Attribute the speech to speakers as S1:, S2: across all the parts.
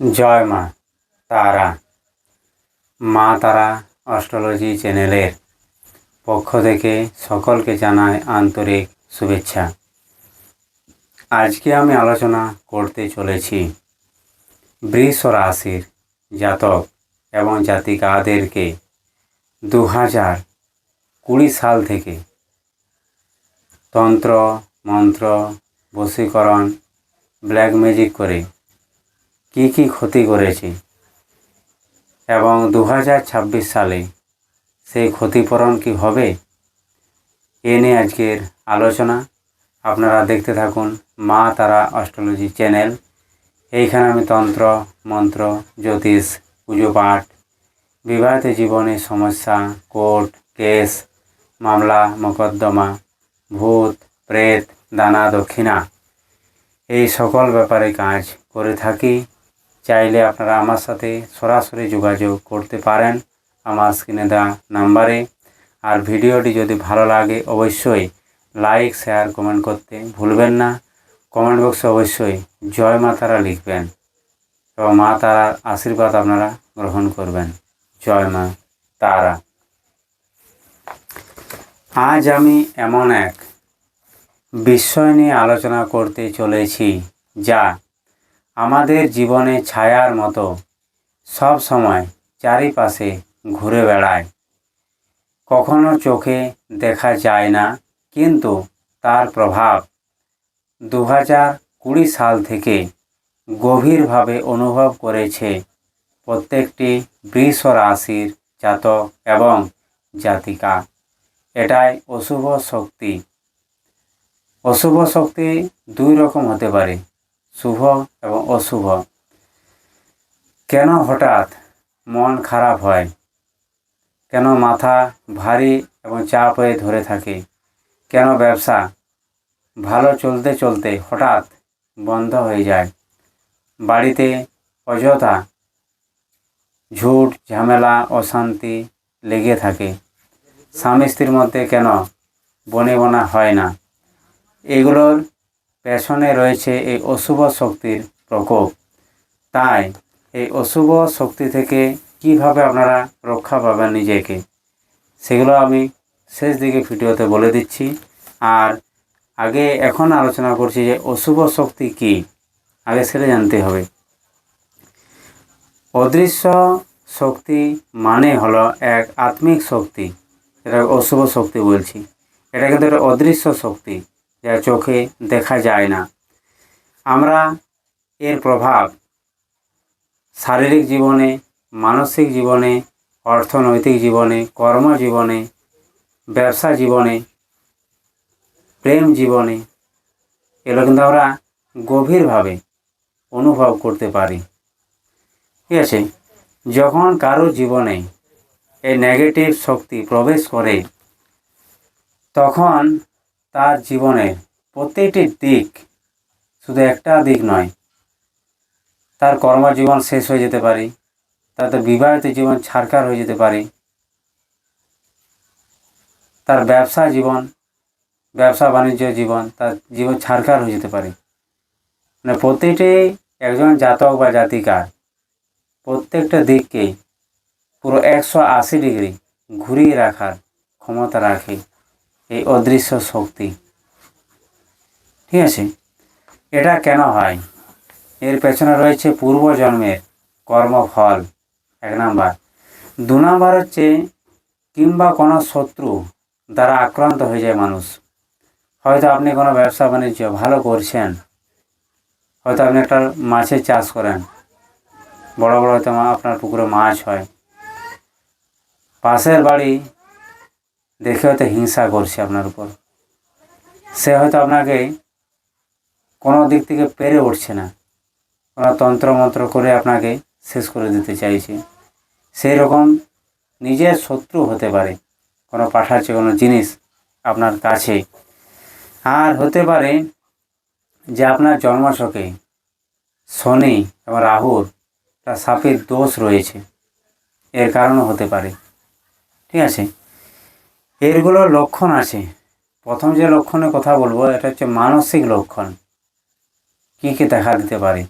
S1: জয় মা তারা। মা তারা অস্ট্রোলজি চ্যানেলের পক্ষ থেকে সকলকে জানাই আন্তরিক শুভেচ্ছা। আজকে আমি আলোচনা করতে চলেছি বৃষ রাশির জাতক এবং জাতিকাদেরকে দু হাজার কুড়ি সাল থেকে তন্ত্র, মন্ত্র, বশীকরণ, ব্ল্যাক ম্যাজিক করে কি কি ক্ষতি করেছে? এবং দু সালে সেই ক্ষতিপূরণ কি হবে? এ নিয়ে আজকের আলোচনা। আপনারা দেখতে থাকুন মা তারা অস্ট্রোলজি চ্যানেল। এইখানে আমি তন্ত্র, মন্ত্র, জ্যোতিষ, পুজো পাঠ, বিবাহিত জীবনে সমস্যা, কোর্ট, কেস, মামলা, মোকদ্দমা, ভূত, প্রেত, দানা, দক্ষিণা, এই সকল ব্যাপারে কাজ করে থাকি। চাইলে আপনারা আমার সাথে সরাসরি যোগাযোগ করতে পারেন আমার স্ক্রিনে দেওয়া নাম্বারে। আর ভিডিওটি যদি ভালো লাগে অবশ্যই লাইক, শেয়ার, কমেন্ট করতে ভুলবেন না। কমেন্ট বক্সে অবশ্যই জয় মা তারা লিখবেন এবং মা তারার আশীর্বাদ আপনারা গ্রহণ করবেন। জয় মা তারা। আজ আমি এমন এক বিষয় নিয়ে আলোচনা করতে চলেছি যা আমাদের জীবনে ছায়ার মতো সব সময় চারিপাশে ঘুরে বেড়ায়। কখনো চোখে দেখা যায় না, কিন্তু তার প্রভাব দু হাজার কুড়ি সাল থেকে গভীরভাবে অনুভব করেছে প্রত্যেকটি বৃষ রাশির জাতক এবং জাতিকা। এটাই অশুভ শক্তি। অশুভ শক্তি দুই রকম হতে পারে। শুভ এবং অশুভ। কেন হঠাৎ মন খারাপ হয়? কেন মাথা ভারী এবং চাপ হয়ে ধরে থাকে? কেন ব্যবসা ভালো চলতে চলতে হঠাৎ বন্ধ হয়ে যায়? বাড়িতে অযথা ঝুট, ঝামেলা, অশান্তি লেগে থাকে। স্বামী স্ত্রীর মধ্যে কেন বনে বনা হয় না? এগুলোর পেছনে রয়েছে এই অশুভ শক্তির প্রকোপ। তাই এই অশুভ শক্তি থেকে কীভাবে আপনারা রক্ষা পাবেন নিজেকে, সেগুলো আমি শেষ দিকে ভিডিওতে বলে দিচ্ছি। আর আগে এখন আলোচনা করছি যে অশুভ শক্তি কি, আগে সেটা জানতে হবে। অদৃশ্য শক্তি মানে হলো এক আত্মিক শক্তি এটা অশুভ শক্তি বলছি। এটা কিন্তু একটা অদৃশ্য শক্তি। যা চোখে দেখা যায় না। আমরা এর প্রভাব শারীরিক জীবনে, মানসিক জীবনে, অর্থনৈতিক জীবনে, কর্মজীবনে, ব্যবসা জীবনে, প্রেম জীবনে, এগুলো কিন্তু আমরা গভীরভাবে অনুভব করতে পারি। ঠিক আছে? যখন কারও জীবনে এই নেগেটিভ শক্তি প্রবেশ করে, তখন তার জীবনের প্রত্যেকটি দিক শুধু একটা দিক নয়। তার কর্মজীবন শেষ হয়ে যেতে পারে তাদের বিবাহিত জীবন ছাড়কার হয়ে যেতে পারে। তার ব্যবসা জীবন, ব্যবসা বাণিজ্য জীবন, তার জীবন ছাড়কার হয়ে যেতে পারে। মানে প্রত্যেকটি একজন জাতক বা জাতিকার প্রত্যেকটা দিককে পুরো একশো আশি ডিগ্রি ঘুরিয়ে রাখার ক্ষমতা রাখে। এই অদৃশ্য শক্তি। ঠিক আছে? এটা কেন হয়? এর পেছনে রয়েছে পূর্বজন্মের কর্মফল। এক নাম্বার। দু নাম্বার হচ্ছে, কিংবা কোনো শত্রু দ্বারা আক্রান্ত হয়ে যায় মানুষ। হয়তো আপনি কোনো ব্যবসা বাণিজ্য ভালো করছেন। হয়তো আপনি একটা মাছের চাষ করেন। বড় বড় হয়তো আপনার পুকুরে মাছ হয়। পাশের বাড়ি দেখে হয়তো হিংসা করছে আপনার উপর। সে হয়তো আপনাকে কোনো দিক থেকে পেরে উঠছে না। কোনো তন্ত্রমন্ত্র করে আপনাকে শেষ করে দিতে চাইছে। সেই রকম নিজের শত্রু হতে পারে। কোনো পাঠাচ্ছে কোনো জিনিস আপনার কাছে। আর হতে পারে যে আপনার জন্মশকে শনি এবং রাহুর তার সাপের দোষ রয়েছে। এর কারণও হতে পারে। ঠিক আছে? এরগুলোর লক্ষণ আছে। প্রথম যে লক্ষণের কথা বলব, এটা হচ্ছে মানসিক লক্ষণ। কী কী দেখা দিতে পারে?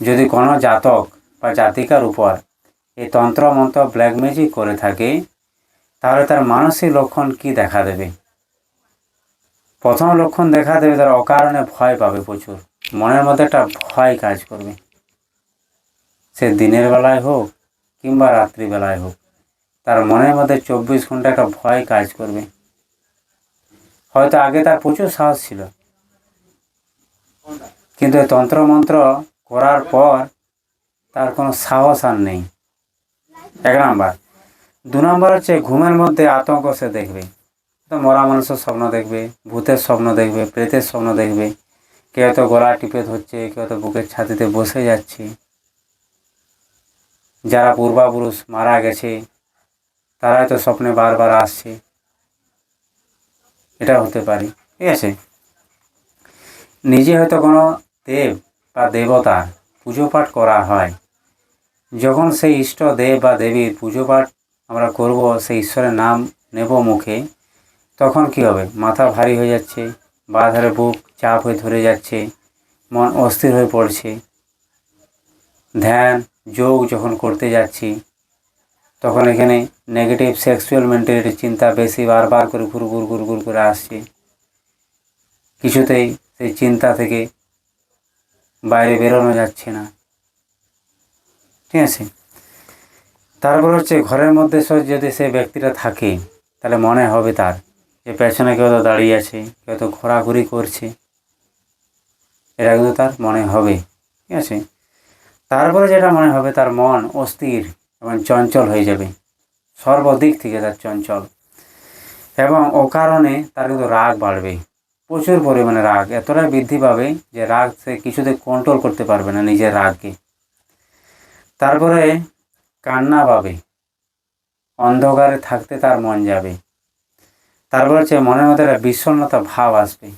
S1: যদি কোনো জাতক বা জাতিকার উপর এই তন্ত্র মন্ত্র ব্ল্যাক ম্যাজিক করে থাকে, তাহলে তার মানসিক লক্ষণ কি দেখা দেবে? প্রথম লক্ষণ দেখা দেবে তার অকারণে ভয় পাবে প্রচুর। মনের মধ্যে একটা ভয় কাজ করবে। সে দিনের বেলায় হোক কিংবা রাত্রিবেলায় হোক। তার মনের মধ্যে চব্বিশ ঘণ্টা একটা ভয় কাজ করবে। হয়তো আগে তার প্রচুর সাহস ছিল। কিন্তু তন্ত্রমন্ত্র করার পর তার কোনো সাহস আর নেই। এক নাম্বার। দু নম্বর হচ্ছে ঘুমের মধ্যে আতঙ্ক সে দেখবে। মরা মানুষের স্বপ্ন দেখবে, ভূতের স্বপ্ন দেখবে, প্রেতের স্বপ্ন দেখবে। কেউ তো গলা টিপে ধরছে, কেউ তো বুকের ছাতিতে বসে যাচ্ছে। যারা পূর্বাপুরুষ মারা গেছে তারাই তো স্বপ্নে বারবার আসছে। এটা হতে পারে, ঠিক আছে? নিজে হয়তো কোনো দেব বা দেবতার পুজো পাঠ করা হয়। যখন সেই ইষ্ট দেব বা দেবীর পুজো পাঠ আমরা করব, সেই ঈশ্বরের নাম নেব মুখে, তখন কি হবে? মাথা ভারী হয়ে যাচ্ছে, বা ধারে বুক চাপ হয়ে ধরে যাচ্ছে, মন অস্থির হয়ে পড়ছে। ধ্যান, যোগ যখন করতে যাচ্ছি তখন এখানে নেগেটিভ সেক্সুয়াল মেন্টালিটির চিন্তা বেশি বারবার করে ঘুর ঘুর ঘুর ঘুর করে আসছে। কিছুতেই সেই চিন্তা থেকে বাইরে বেরোনো যাচ্ছে না। ঠিক আছে? তারপর হচ্ছে ঘরের মধ্যে যদি সে ব্যক্তিটা থাকে, তাহলে মনে হবে তার যে পেছনে কেউ তো দাঁড়িয়ে আছে, কেউ তো ঘোরাঘুরি করছে। এটা কিন্তু তার মনে হবে। ঠিক আছে? তারপরে যেটা মনে হবে, তার মন অস্থির। এবং চঞ্চল হয়ে যাবে। সর্বদিক থেকে তার চঞ্চল। এবং ও কারণে তার কিন্তু রাগ বাড়বে। প্রচুর পরিমাণে রাগ। এতটাই বৃদ্ধি পাবে যে রাগ সে কিছুতে কন্ট্রোল করতে পারবে না নিজের রাগকে। তারপরে কান্না পাবে। অন্ধকারে থাকতে তার মন যাবে। তারপর হচ্ছে মনের মধ্যে একটা বিষণ্ণতা ভাব আসবে।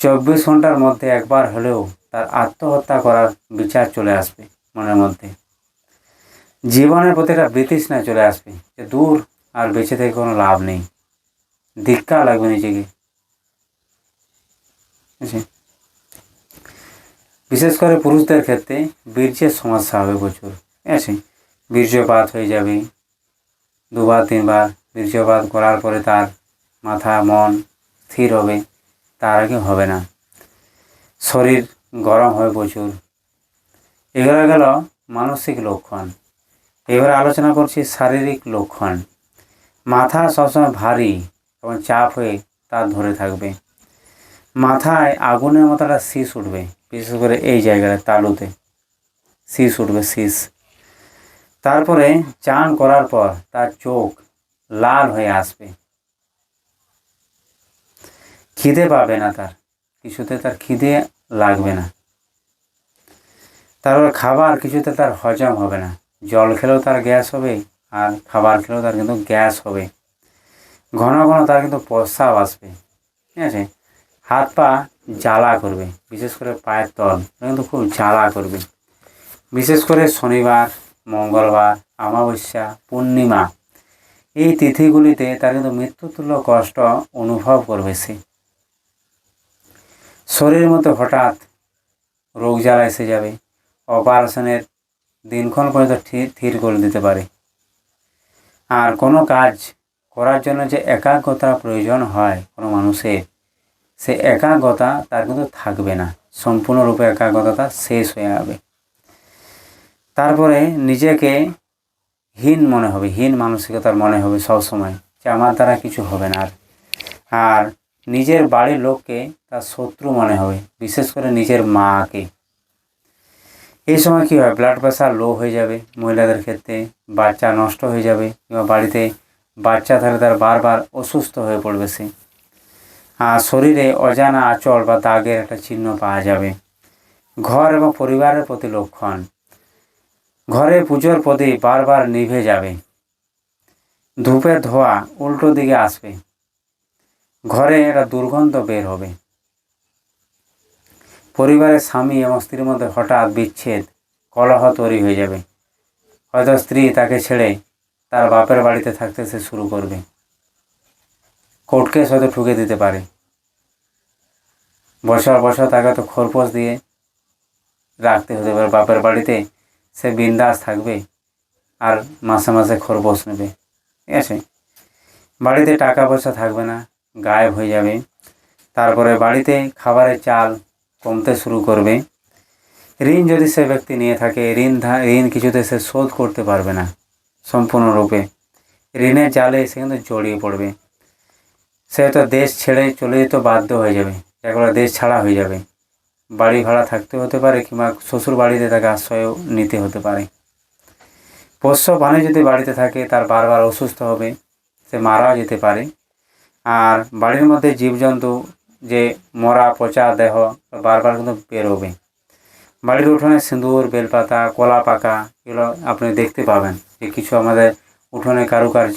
S1: চব্বিশ ঘণ্টার মধ্যে একবার হলেও তার আত্মহত্যা করার বিচার চলে আসবে মনের মধ্যে। জীবনের প্রতি একটা বিতৃষ্ণা চলে আসবে। যে দূর আর বেঁচে থেকে কোনো লাভ নেই। ধিক্কা লাগবে নিজেকে। বিশেষ করে পুরুষদের ক্ষেত্রে বীর্যের সমস্যা হবে প্রচুর। আছে? বীর্যপাত হয়ে যাবে। দুবার, তিনবার বীর্যপাত করার পরে তার মাথা, মন স্থির হবে। তার আগে হবে না। শরীর গরম হয় প্রচুর। এগুলো গেল মানসিক লক্ষণ। এবারে আলোচনা করছি শারীরিক লক্ষণ। মাথা সবসময় ভারী এবং চাপ হয়ে তার ধরে থাকবে। মাথায় আগুনের মতো একটা শীষ উঠবে, বিশেষ করে এই জায়গায়, তালুতে। শীষ উঠবে, শীষ। তারপরে চান করার পর তার চোখ লাল হয়ে আসবে। খিদে পাবে না তার, কিছুতে তার খিদে লাগবে না। তারপর খাবার কিছুতে তার হজম হবে না। জল খেলেও তার গ্যাস হবে আর খাবার খেলেও তার কিন্তু গ্যাস হবে। ঘন ঘন তার কিন্তু প্রস্রাব আসবে। ঠিক আছে? হাত পা জ্বালা করবে, বিশেষ করে পায়ের তল। কিন্তু খুব জ্বালা করবে। বিশেষ করে শনিবার, মঙ্গলবার, অমাবস্যা, পূর্ণিমা, এই তিথিগুলিতে তার কিন্তু মৃত্যুতুল্য কষ্ট অনুভব করবে সে। শরীরের মধ্যে হঠাৎ রোগ জ্বালা এসে যাবে, অপারেশনের দিনক্ষণ পর্যন্ত ঠি- থির করে দিতে পারে। আর কোনো কাজ করার জন্য যে একাগ্রতা প্রয়োজন হয় কোনো মানুষের, সে একাগ্রতা তার কিন্তু থাকবে না। সম্পূর্ণরূপে একাগ্রতা শেষ হয়ে যাবে। তারপরে নিজেকে হীন মনে হবে, হীন মানসিকতার মনে হবে সবসময়, যে আমার দ্বারা কিছু হবে না। আর আর নিজের বাড়ির লোককে তার শত্রু মনে হবে, বিশেষ করে নিজের মাকে। এই সময় কী হয়? ব্লাড প্রেশার লো হয়ে যাবে মহিলাদের ক্ষেত্রে, বাচ্চা নষ্ট হয়ে যাবে কিংবা বাড়িতে বাচ্চা থাকলে তার বারবার অসুস্থ হয়ে পড়বে সে। আর শরীরে অজানা আঁচল বা দাগের একটা চিহ্ন পাওয়া যাবে। ঘর এবং পরিবারের প্রতি লক্ষণ। ঘরে পুজোর প্রদীপ বারবার নিভে যাবে। ধূপের ধোয়া উল্টো দিকে আসবে। ঘরে একটা দুর্গন্ধ বের হবে। পরিবারের স্বামী এবং স্ত্রীর মধ্যে হঠাৎ বিচ্ছেদ, কলহ তৈরি হয়ে যাবে। হয়তো স্ত্রী তাকে ছেড়ে তার বাপের বাড়িতে থাকতে সে শুরু করবে। কোর্ট কেস হয়তো ঠুকে দিতে পারে। বছর বছর তাকে তো খরপোশ দিয়ে রাখতে হতে পারে। বাপের বাড়িতে সে বিন্দাস থাকবে আর মাসে মাসে খরগোশ নেবে। ঠিক আছে? বাড়িতে টাকা পয়সা থাকবে না, গায়েব হয়ে যাবে। তারপরে বাড়িতে খাবারের চাল কমতে শুরু করবে। ঋণ যদি সে ব্যক্তি নিয়ে থাকে, ঋণ ঋণ কিছুতে সে শোধ করতে পারবে না, সম্পূর্ণরূপে। ঋণের জালে সে কিন্তু জড়িয়ে পড়বে। সে তো দেশ ছেড়ে চলে যেতে বাধ্য হয়ে যাবে, একবার দেশ ছাড়া হয়ে যাবে। বাড়ি ভাড়া থাকতে হতে পারে কিংবা শ্বশুর বাড়িতে তাকে আশ্রয়ও নিতে হতে পারে। পোষ্য প্রাণী যদি বাড়িতে থাকে, তার বারবার অসুস্থ হবে, সে মারাও যেতে পারে। আর বাড়ির মধ্যে জীবজন্তু যে মরা, পচা দেহ, বারবার কিন্তু বেরোবে। বাড়ির উঠোনে সিঁদুর, বেলপাতা, কলা পাকা, এগুলো আপনি দেখতে পাবেন যে কিছু আমাদের উঠোনে কারুকার্য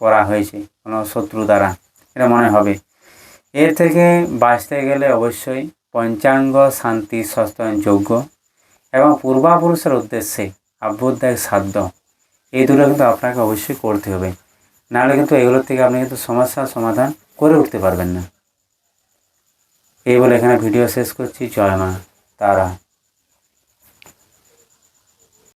S1: করা হয়েছে, কোনো শত্রু দ্বারা। এটা মনে হবে। এর থেকে বাঁচতে গেলে অবশ্যই পঞ্চাঙ্গ শান্তি সস্তায়ন যোগ্য এবং পূর্বাপুরুষের উদ্দেশ্যে আভ্যুদায়ক সাধ্য। এই দুটো কিন্তু আপনাকে অবশ্যই করতে হবে। নাহলে কিন্তু এগুলোর থেকে আপনি কিন্তু সমস্যার সমাধান করে উঠতে পারবেন না। এই বলে এখানে ভিডিও শেষ করছি। জয় মা তারা।